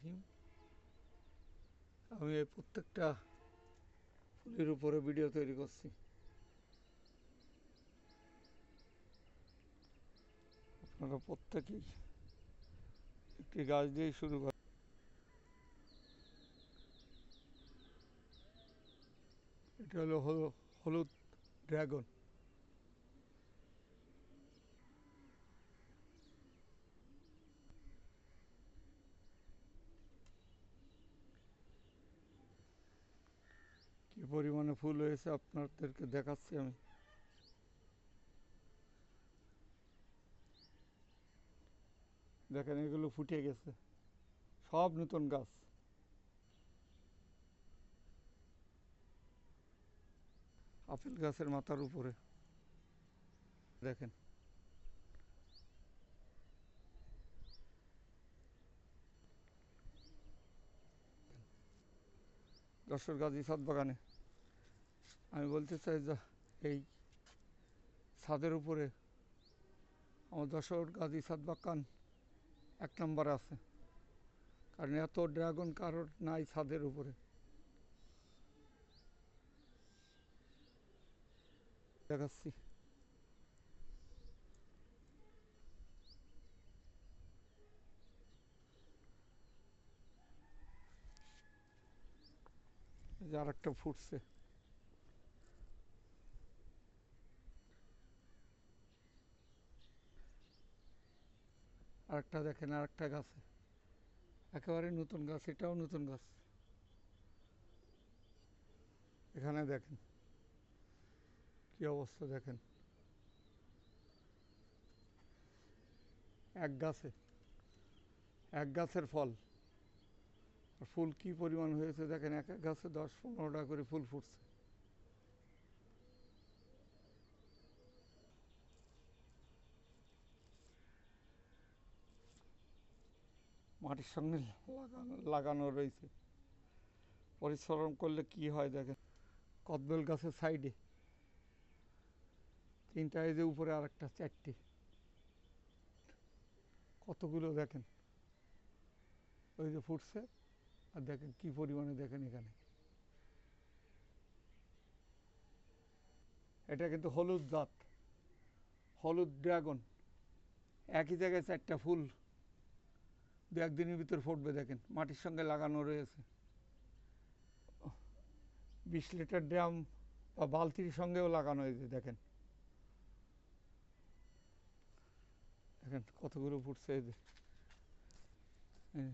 রাহিম আমি এই প্রত্যেকটা ফুলের উপরে ভিডিও তৈরি করছি। আপনারা প্রত্যেকেই একটি গাছ দিয়েই শুরু করেন এটা হলো হলো- হলুদ ড্রাগন কি পরিমাণে ফুল হয়েছে, আপনাদেরকে দেখাচ্ছি আমি। দেখেন, এগুলো ফুটে গেছে। সব নতুন গাছ। আপেল গাছের মাথার উপরে। দেখেন। যশোর গাজী সাত বাগানে। আমি বলতে চাই যে এই ছাদের উপরে আমার যশোর গাজী সাত বাগান এক নম্বরে আছে। কারণ এত ড্রাগন কারোর নাই ছাদের উপরে। দেখাচ্ছি। যে আরেকটা ফুটছে। আরেকটা দেখেন, আরেকটা গাছে। একেবারে নতুন গাছ, এটাও নতুন গাছ। এখানে দেখেন, কি অবস্থা দেখেন। এক গাছে, এক গাছের ফল। ফুল কি পরিমাণ হয়েছে দেখেন, এক এক গাছে দশ পনেরোটা করে ফুল ফুটছে। মাটির সঙ্গে লাগানো। লাগানো রয়েছে। পরিশ্রম করলে কি হয় দেখেন? কদবেল গাছের সাইডে তিনটা এই যে উপরে আর একটা চারটে। কতগুলো দেখেন? ওই যে ফুটছে। আর দেখেন কি পরিমাণে দেখেন এখানে। এটা কিন্তু হলুদ জাত। হলুদ ড্রাগন। একই জায়গায় চারটা ফুল। দু একদিনের ভিতর ফুটবে, দেখেন। মাটির সঙ্গে লাগানো রয়েছে। বিশ লিটার ড্রাম বা বালতির সঙ্গেও লাগানো হয়েছে, দেখেন। দেখেন কতগুলো ফুটছে এই-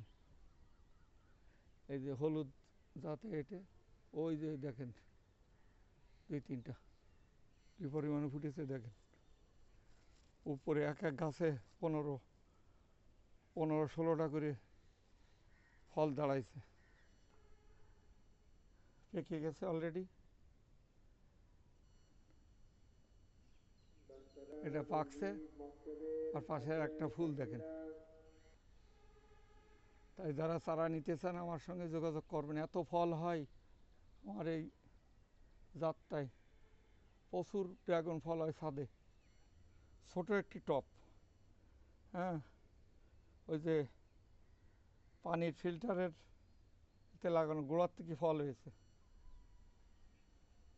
এই যে হলুদ যাতে এটা, ওই যে দেখেন, দুই তিনটা। কি পরিমাণে ফুটেছে, দেখেন। উপরে এক এক গাছে পনেরো পনেরো ষোলোটা করে ফল দাঁড়াইছে। পেকে গেছে অলরেডি এটা পাকছে আর পাশে একটা ফুল দেখেন। তাই যারা চারা নিতে চান আমার সঙ্গে যোগাযোগ করবেন। এত ফল হয় আমার এই যাত্রায় প্রচুর ড্রাগন ফল হয় ছাদে। ছোট একটি টপ। হ্যাঁ? ওই যে পানির ফিল্টারের তে লাগানো, গোড়ার থেকে ফল হয়েছে।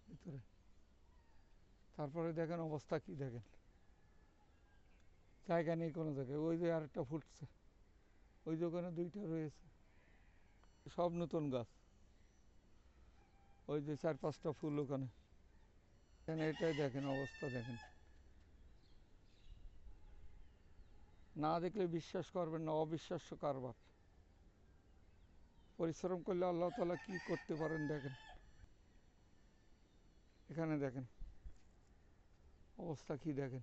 ভিতরে। তারপরে দেখেন অবস্থা কি দেখেন। জায়গা নেই কোনো জায়গায়। ওই যে আরেকটা ফুটছে। ওই যে ওখানে দুইটা রয়েছে। সব নতুন গাছ। ওই যে চার পাঁচটা ফুল ওখানে। এটাই দেখেন, অবস্থা দেখেন। না দেখলে বিশ্বাস করবেন না, অবিশ্বাস্য কারবার। পরিশ্রম করলে আল্লাহ তালা কি করতে পারেন দেখেন। এখানে দেখেন। অবস্থা কি দেখেন?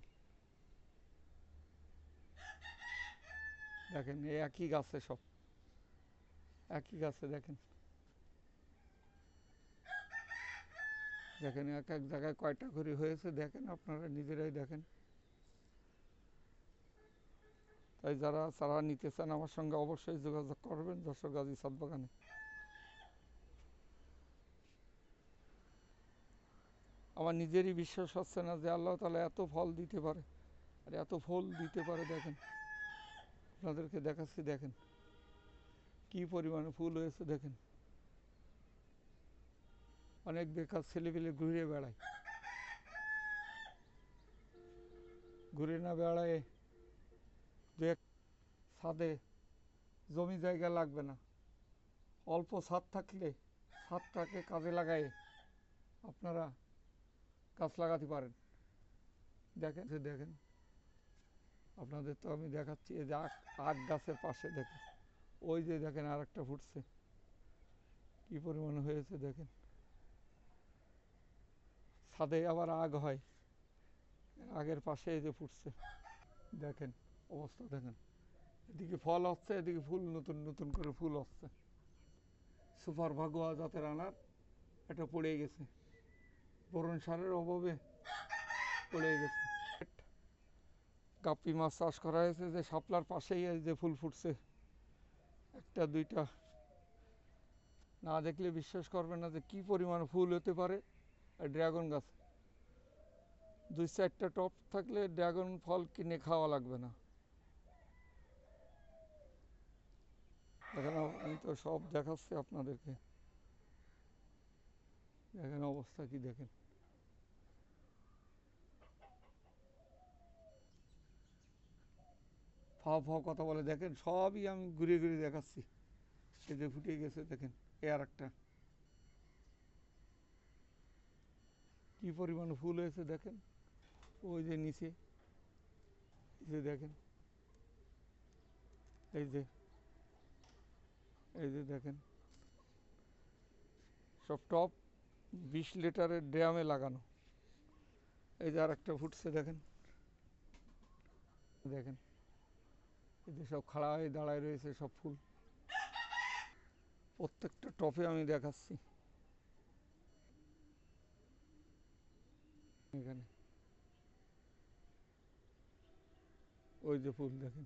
দেখেন, এই একই গাছে সব। একই গাছে দেখেন। দেখেন, এক এক জায়গায় কয়টা করে হয়েছে দেখেন, আপনারা নিজেরাই দেখেন। তাই যারা চারা নিতে চান আমার সঙ্গে অবশ্যই যোগাযোগ করবেন যশোর গাজী সাত বাগানে। আমার নিজেরই বিশ্বাস হচ্ছে না যে আল্লাহ তালা এত ফল দিতে পারে। আর এত ফল দিতে পারে, দেখেন। আপনাদেরকে দেখাচ্ছি, দেখেন। কি পরিমাণে ফুল হয়েছে, দেখেন। অনেক বেকার ছেলেপেলে ঘুরে বেড়ায়। ঘুরে না বেড়ায় ছাদে জমি জায়গা লাগবে না। অল্প ছাদ থাকলে ছাদটাকে কাজে লাগায় আপনারা গাছ লাগাতে পারেন। দেখেন, যে দেখেন, আপনাদের তো আমি দেখাচ্ছি, এই যে আখ গাছের পাশে দেখেন, ওই যে দেখেন আর একটা ফুটছে। কি পরিমাণে হয়েছে দেখেন। ছাদে আবার আগ হয়, আগের পাশে এই যে ফুটছে। দেখেন, অবস্থা দেখেন। এদিকে ফল হচ্ছে এদিকে ফুল নতুন নতুন করে ফুল হচ্ছে সুপার ভাগুয়া জাতের আনার এটা পড়ে গেছে। বোরন সারের অভাবে পড়ে গেছে। গাপ্পি মাছ চাষ করা হয়েছে, যে শাপলার পাশেই যে ফুল ফুটছে। একটা, দুইটা। না দেখলে বিশ্বাস করবে না যে কি পরিমাণ ফুল হতে পারে। আর ড্রাগন গাছ। দুই চারটা টপ থাকলে ড্রাগন ফল কিনে খাওয়া লাগবে না। এখানে আমি তো সব দেখাচ্ছি আপনাদেরকে। দেখেন অবস্থা কি দেখেন। ফাও ফাও কথা বলে, দেখেন সবই আমি ঘুরে ঘুরে দেখাচ্ছি। সে যে ফুটে গেছে, দেখেন এ আর একটা কি পরিমাণ ফুল হয়েছে, দেখেন। ওই যে নিচে যে দেখেন। এই যে এই যে দেখেন। সব টপ বিশ লিটারের ড্রামে লাগানো। এই যে আর একটা ফুটছে, দেখেন। দেখেন। এই যে সব খাড়া হয়ে দাঁড়ায় রয়েছে সব ফুল। প্রত্যেকটা টপে আমি দেখাচ্ছি। এখানে। ওই যে ফুল, দেখেন।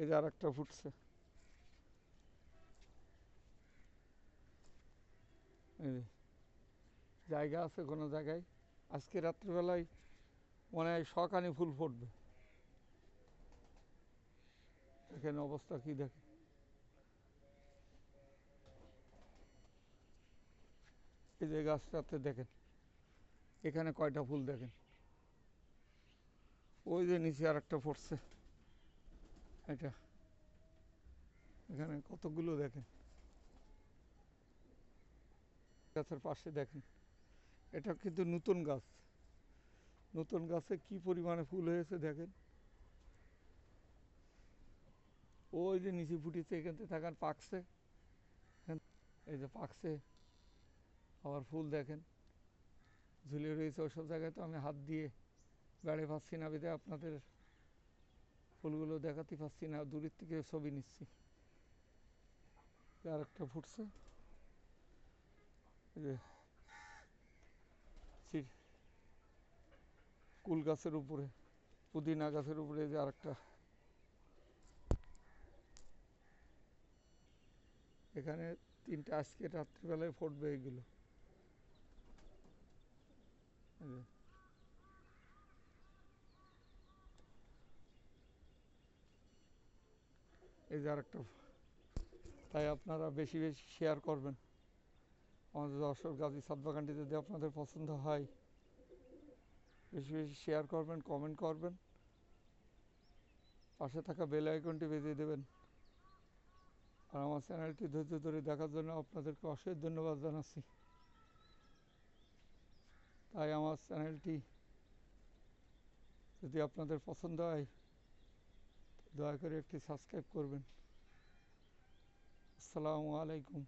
এই যে আর একটা ফুটছে এই যে জায়গা আছে কোনো জায়গায়? আজকে রাত্রিবেলায় মনে হয় শখানি ফুল ফুটবে। এখানে অবস্থা কি দেখে। এই যে গাছটাতে দেখেন, এখানে কয়টা ফুল দেখেন? ওই যে নিচে আর একটা ফুটছে। এটা, এখানে কতগুলো দেখেন? গাছের পাশে দেখেন, এটা কিন্তু নতুন গাছ। নতুন গাছে কি পরিমাণে ফুল হয়েছে দেখেন। ওই যে নিচে ফুটেছে এখান থেকে থাকার পাকছে। এই যে পাকছে, আবার ফুল দেখেন। ঝুলে রয়েছে ওইসব জায়গায় তো আমি হাত দিয়ে বেড়ে পাচ্ছি না বিধে, আপনাদের ফুলগুলো দেখাতে পাচ্ছি না, দূরের থেকে ছবি নিচ্ছি। আর একটা ফুটছে। কুল গাছের উপরে, পুদিনা গাছের উপরে যে আরেকটা। এখানে তিনটা আজকে রাত্রিবেলায় ফুটবে এগুলো। এই যে। যে আরেকটা। তাই আপনারা বেশি বেশি শেয়ার করবেন। আমাদের দর্শক গাজী সাত বাগানটি যদি আপনাদের পছন্দ হয়, বেশি বেশি শেয়ার করবেন কমেন্ট করবেন। পাশে থাকা বেল আইকনটি বেজিয়ে দেবেন। আর আমার চ্যানেলটি ধৈর্য ধরে দেখার জন্য আপনাদেরকে অশেষ ধন্যবাদ জানাচ্ছি। তাই আমার চ্যানেলটি যদি আপনাদের পছন্দ হয়, দয়া করে একটি সাবস্ক্রাইব করবেন। আসসালামু আলাইকুম।